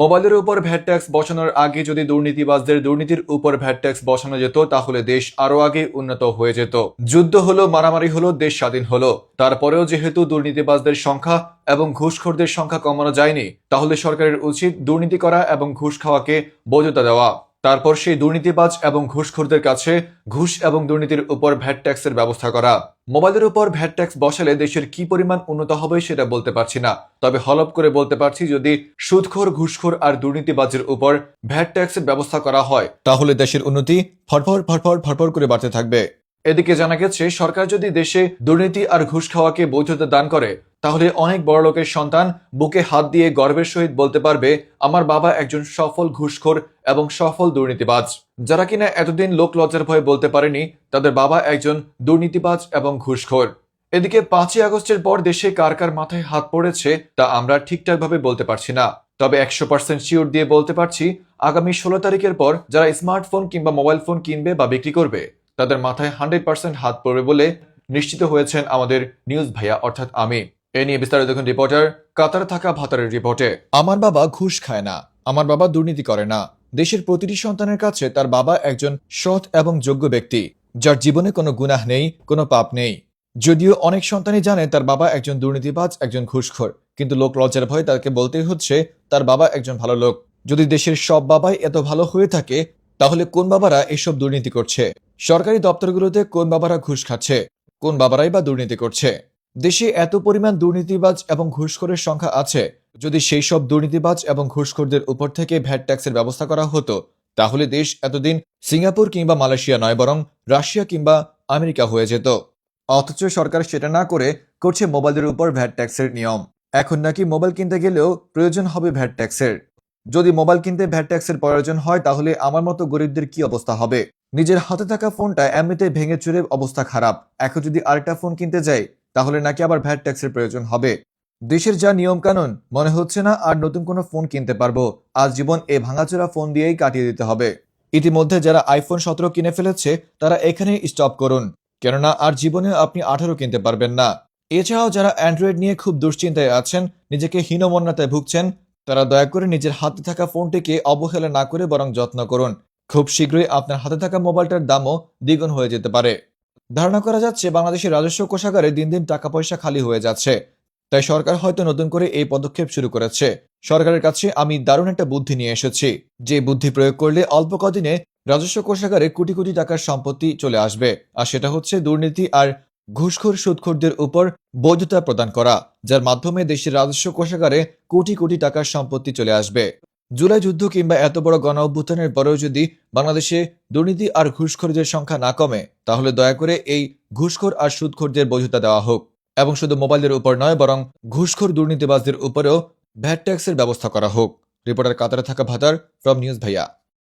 মোবাইলের উপর VAT tax বসানোর আগে যদি দুর্নীতিবাজদের দুর্নীতির উপর ভ্যাট ট্যাক্স বসানো যেত, তাহলে দেশ আরও আগে উন্নত হয়ে যেত। যুদ্ধ হলো, মারামারি হলো, দেশ স্বাধীন হলো। তারপরেও যেহেতু দুর্নীতিবাজদের সংখ্যা এবং ঘুষখোরদের সংখ্যা কমানো যায়নি, তাহলে সরকারের উচিত দুর্নীতি করা এবং ঘুষ খাওয়াকে বৈধতা দেওয়া। তারপর সেই দুর্নীতিবাজ এবং ঘুষখোরদের কাছে ঘুষ এবং দুর্নীতির উপর ভ্যাট ট্যাক্সের ব্যবস্থা করা। মোবাইলের উপর ভ্যাট ট্যাক্স বসালে দেশের কি পরিমাণ উন্নত হবে সেটা বলতে পারছি না। তবে হলপ করে বলতে পারছি যদি সুদখোর, ঘুষখোর আর দুর্নীতিবাজের উপর ভ্যাট ট্যাক্সের ব্যবস্থা করা হয়, তাহলে দেশের উন্নতি ফরফর ফরফর ফরফর করে বাড়তে থাকবে। এদিকে জানা গেছে, সরকার যদি দেশে দুর্নীতি আর ঘুষ খাওয়াকে বৈধতা দান করে, তাহলে অনেক বড় লোকের সন্তান বুকে হাত দিয়ে গর্বের সহিত বলতে পারবে, আমার বাবা একজন সফল ঘুষখোর এবং সফল দুর্নীতিবাজ। যারা কিনা এতদিন লোক লজ্জার ভয়ে বলতে পারেনি, তাদের বাবা একজন দুর্নীতিবাজ এবং ঘুষখোর। এদিকে পাঁচই আগস্টের পর দেশে কার কার মাথায় হাত পড়েছে, তা আমরা ঠিকঠাকভাবে বলতে পারছি না। তবে একশো পার্সেন্ট শিওর দিয়ে বলতে পারছি, আগামী ষোলো তারিখের পর যারা স্মার্টফোন কিংবা মোবাইল ফোন কিনবে বা বিক্রি করবে তাদের মাথায় হান্ড্রেড পার্সেন্ট হাত পড়বে বলে নিশ্চিত হয়েছেন আমাদের নিউজ ভাইয়া, অর্থাৎ আমি। এ নিয়ে বিস্তারিত দেখুন রিপোর্টার কাতার থাকা ভাতারের রিপোর্টে। আমার বাবা ঘুষ খায় না, আমার বাবা দুর্নীতি করে না। দেশের প্রতিটি সন্তানের কাছে তার বাবা একজন সৎ এবং যোগ্য ব্যক্তি, যার জীবনে কোনো গুনাহ নেই, কোনো পাপ নেই। যদিও অনেক সন্তানই জানে তার বাবা একজন দুর্নীতিবাজ, একজন ঘুষখোর, কিন্তু লোক লজ্জার ভয়ে তাকে বলতেই হচ্ছে, তার বাবা একজন ভালো লোক। যদি দেশের সব বাবাই এত ভালো হয়ে থাকে, তাহলে কোন বাবারা এসব দুর্নীতি করছে? সরকারি দপ্তরগুলোতে কোন বাবারা ঘুষ খাচ্ছে, কোন বাবারাই বা দুর্নীতি করছে। দেশে এত পরিমাণ দুর্নীতিবাজ এবং ঘুষখোরের সংখ্যা আছে, যদি সেই সব দুর্নীতিবাজ এবং ঘুষখোরদের উপর থেকে ভ্যাট ট্যাক্সের ব্যবস্থা করা হতো, তাহলে দেশ এতদিন সিঙ্গাপুর কিংবা মালয়েশিয়া নয়, বরং রাশিয়া কিংবা আমেরিকা হয়ে যেত। অথচ সরকার সেটা না করে করছে মোবাইলের উপর ভ্যাট ট্যাক্সের নিয়ম। এখন নাকি মোবাইল কিনতে গেলেও প্রয়োজন হবে ভ্যাট ট্যাক্সের। যদি মোবাইল কিনতে ভ্যাট ট্যাক্সের প্রয়োজন হয়, তাহলে আমার মতো গরিবদের কি অবস্থা হবে? নিজের হাতে থাকা ফোনটা এমনিতে ভেঙে চুরে অবস্থা খারাপ। এখন যদি আরেকটা ফোন কিনতে যাই, তাহলে নাকি আবার ভ্যাট ট্যাক্সের প্রয়োজন হবে। দেশের যা নিয়ম কানুন মনে হচ্ছে না আর নতুন কোনো ফোন কিনতে পারব। আজ জীবন এই ভাঙাচোরা ফোন দিয়েই কাটিয়ে দিতে হবে। ইতিমধ্যে যারা আইফোন সতেরো কিনে ফেলেছে, তারা এখানেই স্টপ করুন। কেননা আর জীবনে আপনি আঠারো কিনতে পারবেন না। এছাড়াও যারা অ্যান্ড্রয়েড নিয়ে খুব দুশ্চিন্তায় আছেন, নিজেকে হীনমন্যতায় ভুগছেন, তারা দয়া করে নিজের হাতে থাকা ফোনটিকে অবহেলা না করে বরং যত্ন করুন। খুব শীঘ্রই আপনার হাতে থাকা মোবাইলটার দামও দ্বিগুণ হয়ে যেতে পারে। ধারণা করা যাচ্ছে, বাংলাদেশের রাজস্ব কোষাগারে দিন দিন টাকা পয়সা খালি হয়ে যাচ্ছে। তাই সরকার হয়তো নতুন করে এই পদক্ষেপ শুরু করেছে। সরকারের কাছে আমি দারুণ একটা বুদ্ধি নিয়ে এসেছি। যে বুদ্ধি প্রয়োগ করলে অল্প কদিনে রাজস্ব কোষাগারে কোটি কোটি টাকার সম্পত্তি চলে আসবে। আর সেটা হচ্ছে দুর্নীতি আর ঘুষখোর, সুদখোরদের উপর বৈধতা প্রদান করা, যার মাধ্যমে দেশের রাজস্ব কোষাগারে কোটি কোটি টাকার সম্পত্তি চলে আসবে। জুলাই যুদ্ধ কিংবা এত বড় গণ অভ্যুত্থানের পরেও যদি বাংলাদেশে দুর্নীতি আর ঘুষখোরদের সংখ্যা না কমে, তাহলে দয়া করে এই ঘুষখোর আর সুদখোরদের বৈধতা দেওয়া হোক। এবং শুধু মোবাইলের উপর নয়, বরং ঘুষখোর দুর্নীতিবাজদের উপরেও ভ্যাট ট্যাক্সের ব্যবস্থা করা হোক। রিপোর্টার কাতারে থাকা ভাতার, ফ্রম নিউজ ভাইয়া।